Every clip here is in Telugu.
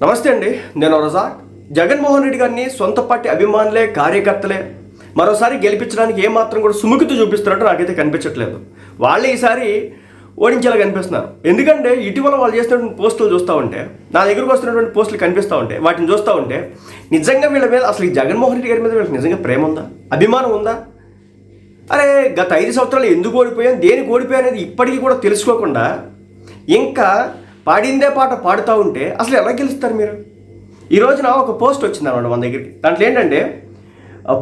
నమస్తే అండి నేను రజా జగన్మోహన్ రెడ్డి గారిని సొంత పార్టీ అభిమానులే కార్యకర్తలే మరోసారి గెలిపించడానికి ఏమాత్రం కూడా సుముఖిత చూపిస్తున్నట్టు నాకైతే కనిపించట్లేదు. వాళ్ళే ఈసారి ఓడించేలా కనిపిస్తున్నారు. ఎందుకంటే ఇటీవల వాళ్ళు చేస్తున్నటువంటి పోస్టులు చూస్తూ ఉంటే నా దగ్గరకు వస్తున్నటువంటి పోస్టులు కనిపిస్తూ ఉంటే వాటిని చూస్తూ ఉంటే నిజంగా వీళ్ళ మీద అసలు ఈ జగన్మోహన్ రెడ్డి గారి మీద వీళ్ళకి నిజంగా ప్రేమ ఉందా? అభిమానం ఉందా? అరే గత ఐదు సంవత్సరాలు ఎందుకు ఓడిపోయాం దేనికి ఓడిపోయా అనేది ఇప్పటికీ కూడా తెలుసుకోకుండా ఇంకా పాడిందే పాట పాడుతూ ఉంటే అసలు ఎలా గెలుస్తారు మీరు? ఈ రోజున ఒక పోస్ట్ వచ్చింది అనమాట మన దగ్గరికి. దాంట్లో ఏంటంటే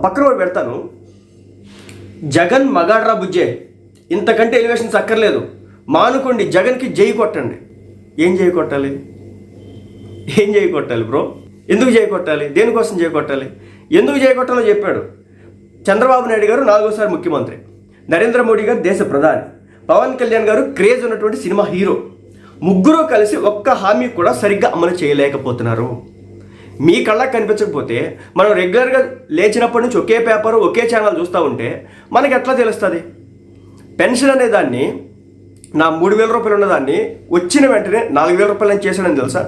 పక్కన వాడు పెడతాను. జగన్ మగాడ్రా బుజ్జే ఇంతకంటే ఎలివేషన్స్ అక్కర్లేదు. మానుకోండి జగన్కి జై కొట్టండి. ఏం జై కొట్టాలి? ఏం జై కొట్టాలి బ్రో? ఎందుకు జై కొట్టాలి? దేనికోసం జై కొట్టాలి? ఎందుకు జై కొట్టాలో చెప్పాడు. చంద్రబాబు నాయుడు గారు నాలుగోసారి ముఖ్యమంత్రి. నరేంద్ర మోడీ గారు దేశ ప్రధాని. పవన్ కళ్యాణ్ గారు క్రేజ్ ఉన్నటువంటి సినిమా హీరో. ముగ్గురు కలిసి ఒక్క హామీ కూడా సరిగ్గా అమలు చేయలేకపోతున్నారు. మీ కళ్ళకు కనిపించకపోతే మనం రెగ్యులర్గా లేచినప్పటి నుంచి ఒకే పేపర్ ఒకే ఛానల్ చూస్తూ ఉంటే మనకి ఎట్లా తెలుస్తుంది? పెన్షన్ అనే దాన్ని నా మూడు వేల రూపాయలు ఉన్నదాన్ని వచ్చిన వెంటనే నాలుగు వేల రూపాయలు నేను చేశానని తెలుసా?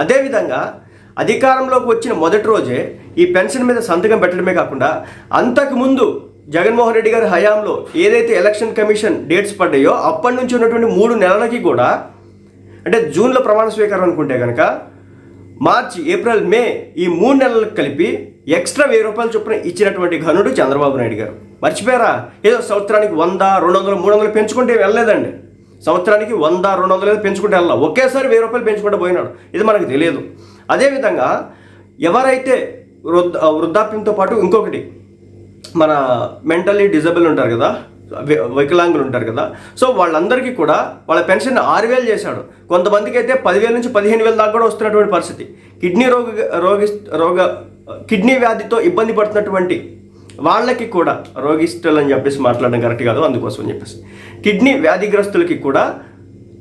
అదేవిధంగా అధికారంలోకి వచ్చిన మొదటి రోజే ఈ పెన్షన్ మీద సంతకం పెట్టడమే కాకుండా అంతకుముందు జగన్మోహన్ రెడ్డి గారి హయాంలో ఏదైతే ఎలక్షన్ కమిషన్ డేట్స్ పడ్డాయో అప్పటి నుంచి ఉన్నటువంటి మూడు నెలలకి కూడా అంటే జూన్లో ప్రమాణ స్వీకారం అనుకుంటే కనుక మార్చి ఏప్రిల్ మే ఈ మూడు నెలలకు కలిపి ఎక్స్ట్రా వెయ్యి రూపాయల చొప్పున ఇచ్చినటువంటి ఘనుడు చంద్రబాబు నాయుడు గారు. మర్చిపోయారా? ఏదో సంవత్సరానికి వంద రెండు వందలు మూడు వందలు పెంచుకుంటే వెళ్ళలేదండి. సంవత్సరానికి వంద రెండు వందలు పెంచుకుంటే వెళ్ళాలి. ఒకేసారి వెయ్యి రూపాయలు పెంచుకుంటే పోయినాడు. ఇది మనకు తెలియదు. అదేవిధంగా ఎవరైతే వృద్ధ వృద్ధాప్యంతో పాటు ఇంకొకటి మన మెంటల్లీ డిజబుల్ ఉంటారు కదా వికలాంగులు ఉంటారు కదా. సో వాళ్ళందరికీ కూడా వాళ్ళ పెన్షన్ ఆరు వేలు చేశాడు. కొంతమందికి అయితే పదివేల నుంచి పదిహేను వేల దాకా కూడా వస్తున్నటువంటి పరిస్థితి. కిడ్నీ రోగ రోగి రోగ కిడ్నీ వ్యాధితో ఇబ్బంది పడుతున్నటువంటి వాళ్ళకి కూడా రోగిస్టులు అని చెప్పేసి మాట్లాడడం కరెక్ట్ కాదు అందుకోసం అని చెప్పేసి. కిడ్నీ వ్యాధిగ్రస్తులకి కూడా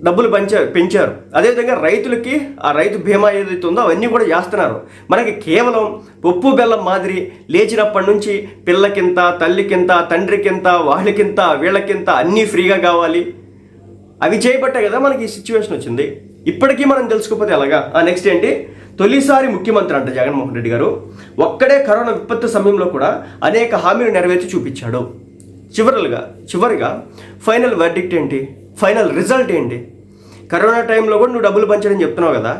డబ్బులు పెంచారు పెంచారు. అదేవిధంగా రైతులకి ఆ రైతు బీమా ఏదైతే ఉందో అవన్నీ కూడా చేస్తున్నారు. మనకి కేవలం ఉప్పు బెల్లం మాదిరి లేచినప్పటి నుంచి పిల్లకింత తల్లికింత తండ్రికింత వాళ్ళకింత వీళ్ళకింత అన్నీ ఫ్రీగా కావాలి. అవి చేయబట్టే కదా మనకి ఈ సిచ్యువేషన్ వచ్చింది. ఇప్పటికీ మనం తెలుసుకోకపోతే ఎలాగా? ఆ నెక్స్ట్ ఏంటి? తొలిసారి ముఖ్యమంత్రి అంట జగన్మోహన్ రెడ్డి గారు. ఒక్కడే కరోనా విపత్తు సమయంలో కూడా అనేక హామీలు నెరవేర్చి చూపించాడు. చివరలుగా చివరిగా ఫైనల్ వర్డిక్ట్ ఏంటి? ఫైనల్ రిజల్ట్ ఏంటి? కరోనా టైంలో కూడా నువ్వు డబ్బులు పంచడం చెప్తున్నావు కదా.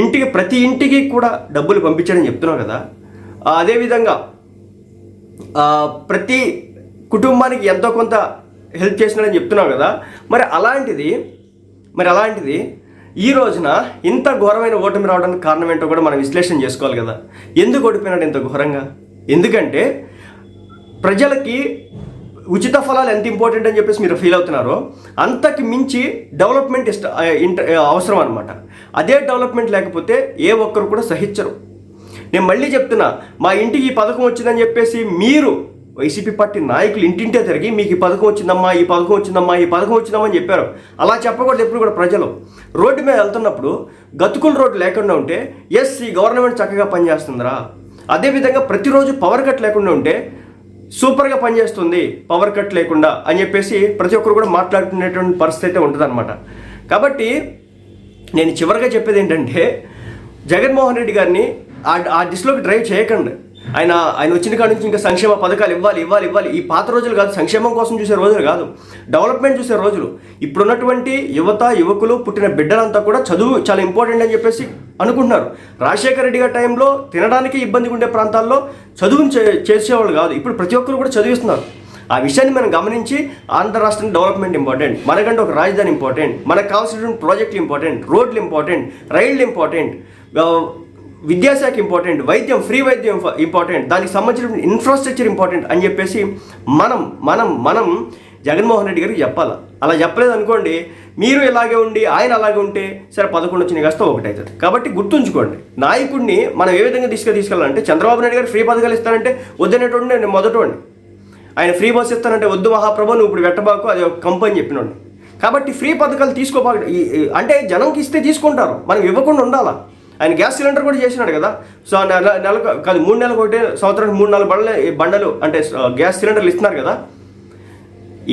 ఇంటికి ప్రతి ఇంటికి కూడా డబ్బులు పంపించడం చెప్తున్నావు కదా. అదేవిధంగా ప్రతి కుటుంబానికి ఎంతో కొంత హెల్ప్ చేసినాడని చెప్తున్నావు కదా. మరి అలాంటిది మరి అలాంటిది ఈ రోజున ఇంత ఘోరమైన ఓటమి రావడానికి కారణం ఏంటో కూడా మనం విశ్లేషణ చేసుకోవాలి కదా. ఎందుకు ఓడిపోయినాడు ఇంత ఘోరంగా? ఎందుకంటే ప్రజలకి ఉచిత ఫలాలు ఎంత ఇంపార్టెంట్ అని చెప్పేసి మీరు ఫీల్ అవుతున్నారో. అంతకి మించి డెవలప్మెంట్ ఇష్ట ఇంట అవసరం అనమాట అదే డెవలప్మెంట్ లేకపోతే ఏ ఒక్కరు కూడా సహించరు. నేను మళ్ళీ చెప్తున్నా మా ఇంటికి ఈ పథకం వచ్చిందని చెప్పేసి మీరు వైసీపీ పార్టీ నాయకులు ఇంటింటే తిరిగి మీకు ఈ పథకం వచ్చిందమ్మా ఈ పథకం వచ్చిందమ్మా ఈ పథకం వచ్చిందమ్మా అని చెప్పారు. అలా చెప్పకూడదు ఎప్పుడు కూడా ప్రజలు. రోడ్డు మీద వెళ్తున్నప్పుడు గతుకుల రోడ్డు లేకుండా ఉంటే ఎస్ ఈ గవర్నమెంట్ చక్కగా పనిచేస్తుందిరా. అదేవిధంగా ప్రతిరోజు పవర్ కట్ లేకుండా ఉంటే సూపర్గా పనిచేస్తుంది పవర్ కట్ లేకుండా అని చెప్పేసి ప్రతి ఒక్కరు కూడా మాట్లాడుకునేటువంటి పరిస్థితి అయితే ఉంటుందన్నమాట. కాబట్టి నేను చివరిగా చెప్పేది ఏంటంటే జగన్మోహన్ రెడ్డి గారిని ఆ ఆ దిశలోకి డ్రైవ్ చేయకండి. ఆయన ఆయన వచ్చిన కాడి నుంచి ఇంకా సంక్షేమ పథకాలు ఇవ్వాలి ఇవ్వాలి ఇవ్వాలి. ఈ పాత రోజులు కాదు సంక్షేమం కోసం చూసే రోజులు కాదు. డెవలప్మెంట్ చూసే రోజులు. ఇప్పుడున్నటువంటి యువత యువకులు పుట్టిన బిడ్డలంతా కూడా చదువు చాలా ఇంపార్టెంట్ అని చెప్పేసి అనుకుంటున్నారు. రాజశేఖర రెడ్డి గారి టైంలో తినడానికి ఇబ్బందిగా ఉండే ప్రాంతాల్లో చదువుని చే- చేసేవాళ్ళు కాదు. ఇప్పుడు ప్రతి ఒక్కరు కూడా చదివిస్తున్నారు. ఆ విషయాన్ని మనం గమనించి ఆంధ్ర రాష్ట్రం డెవలప్మెంట్ ఇంపార్టెంట్. మనకంటే ఒక రాజధాని ఇంపార్టెంట్. మనకు కావాల్సినటువంటి ప్రాజెక్టులు ఇంపార్టెంట్. రోడ్లు ఇంపార్టెంట్. రైళ్ళు ఇంపార్టెంట్. విద్యాశాఖ ఇంపార్టెంట్ వైద్యం ఫ్రీ వైద్యం ఇంపార్టెంట్. దానికి సంబంధించిన ఇన్ఫ్రాస్ట్రక్చర్ ఇంపార్టెంట్ అని చెప్పేసి మనం మనం మనం జగన్మోహన్ రెడ్డి గారికి చెప్పాలి. అలా చెప్పలేదు అనుకోండి మీరు ఇలాగే ఉండి ఆయన అలాగే ఉంటే సరే పదకొండు వచ్చిన కాస్త ఒకటవుతుంది కాబట్టి గుర్తుంచుకోండి నాయకుడిని మనం ఏ విధంగా తీసుకు తీసుకెళ్ళాలంటే చంద్రబాబు నాయుడు గారు ఫ్రీ పథకాలు ఇస్తానంటే వద్దనేటువంటి నేను మొదటోండి ఆయన ఫ్రీ బస్ ఇస్తానంటే వద్దు మహాప్రభు నువ్వు ఇప్పుడు పెట్టబాకు అది ఒక కంపెనీ చెప్పినోండి కాబట్టి ఫ్రీ పథకాలు తీసుకోబాక అంటే జనంకి ఇస్తే తీసుకుంటారు మనం ఇవ్వకుండా ఉండాలా? ఆయన గ్యాస్ సిలిండర్ కూడా చేసినాడు కదా. సో నెల నెలకు కాదు మూడు నెలలకు ఒకటి సంవత్సరానికి మూడు నాలుగు బండలు బండలు అంటే గ్యాస్ సిలిండర్లు ఇస్తున్నారు కదా.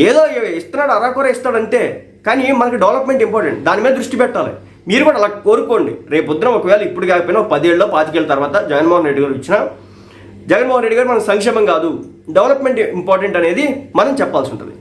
ఏదో ఇస్తున్నాడు అరాకొర ఇస్తాడు కానీ మనకి డెవలప్మెంట్ ఇంపార్టెంట్. దాని మీద దృష్టి పెట్టాలి. మీరు కూడా అలా కోరుకోండి. రేపు పొద్దున ఒకవేళ ఇప్పుడు కాకపోయినా పదేళ్ళలో పాతికేళ్ళ తర్వాత జగన్మోహన్ రెడ్డి గారు ఇచ్చిన జగన్మోహన్ రెడ్డి గారు మన సంక్షేమం కాదు. డెవలప్మెంట్ ఇంపార్టెంట్ అనేది మనం చెప్పాల్సి ఉంటుంది.